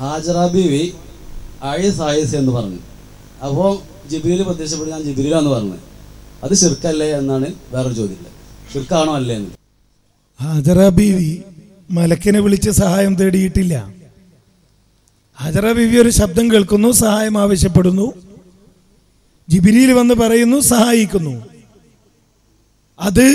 ഹാജറ ബീവി ആയിസ് ആയിസ് എന്ന് പറഞ്ഞു. അപ്പോൾ ജിബിരിയിൽ പ്രത്യക്ഷപ്പെട്ട് ഞാൻ ജിബിരിലാന്ന് പറഞ്ഞു. അത് ശിർക്കല്ലേ എന്നാണ് വേറൊരു ചോദ്യം. ശിർക്കാണോ അല്ലേ എന്ന്. ഹാജറ ബീവി മലക്കിനെ വിളിച്ച് സഹായം തേടിയിട്ടില്ല. ഹജറ ബീവി ഒരു ശബ്ദം കേൾക്കുന്നു സഹായം ആവശ്യപ്പെടുന്നു. ജിബിരിയിൽ വന്ന് പറയുന്നു സഹായിക്കുന്നു. അത്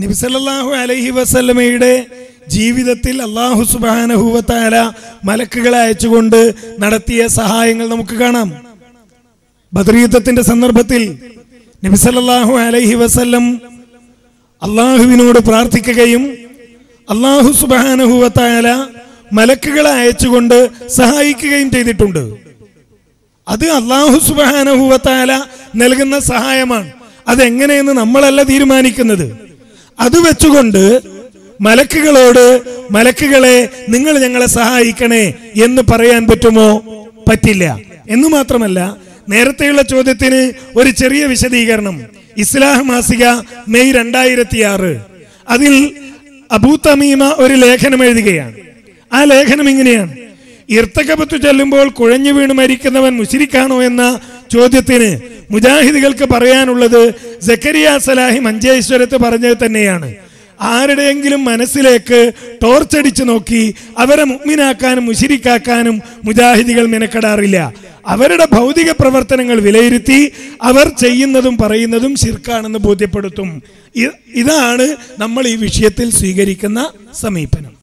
നബിസല്ലാഹു അലഹി വസല്ലമയുടെ ജീവിതത്തിൽ അള്ളാഹു സുബാനഹുവത്താല മലക്കുകളെ അയച്ചുകൊണ്ട് നടത്തിയ സഹായങ്ങൾ നമുക്ക് കാണാം. ബദ്രീയുദ്ധത്തിന്റെ സന്ദർഭത്തിൽ നബിസല്ലാഹു അലൈഹി വസല്ലം അള്ളാഹുവിനോട് പ്രാർത്ഥിക്കുകയും അള്ളാഹു സുബാനഹുവത്തായ മലക്കുകളെ അയച്ചുകൊണ്ട് സഹായിക്കുകയും ചെയ്തിട്ടുണ്ട്. അത് അള്ളാഹു സുബാനഹുവത്തായ നൽകുന്ന സഹായമാണ്. അതെങ്ങനെയെന്ന് നമ്മളല്ല തീരുമാനിക്കുന്നത്. അത് വെച്ചുകൊണ്ട് മലക്കുകളോട് മലക്കുകളെ നിങ്ങൾ ഞങ്ങളെ സഹായിക്കണേ എന്ന് പറയാൻ പറ്റുമോ? പറ്റില്ല. എന്ന് മാത്രമല്ല നേരത്തെയുള്ള ചോദ്യത്തിന് ഒരു ചെറിയ വിശദീകരണം. ഇസ്ലാഹ് മാസിക മെയ് രണ്ടായിരത്തി ആറ് അതിൽ അബൂ തമീമ ഒരു ലേഖനം എഴുതുകയാണ്. ആ ലേഖനം ഇങ്ങനെയാണ്. ഇർത്തകപത്ത് ചെല്ലുമ്പോൾ കുഴഞ്ഞു വീണ് മരിക്കുന്നവൻ മുശിരിക്കാണോ എന്ന ചോദ്യത്തിന് മുജാഹിദുകൾക്ക് പറയാനുള്ളത് ജക്കരിയ സലാഹി മഞ്ചേശ്വരത്ത് പറഞ്ഞത് തന്നെയാണ്. ആരുടെയെങ്കിലും മനസ്സിലേക്ക് ടോർച്ചടിച്ചു നോക്കി അവരെ മുഗ്മിനാക്കാനും മുശിരിക്കാക്കാനും മുജാഹിദികൾ മെനക്കെടാറില്ല. അവരുടെ ഭൗതിക പ്രവർത്തനങ്ങൾ വിലയിരുത്തി അവർ ചെയ്യുന്നതും പറയുന്നതും ശിർക്കാണെന്ന് ബോധ്യപ്പെടുത്തും. ഇതാണ് നമ്മൾ ഈ വിഷയത്തിൽ സ്വീകരിക്കുന്ന സമീപനം.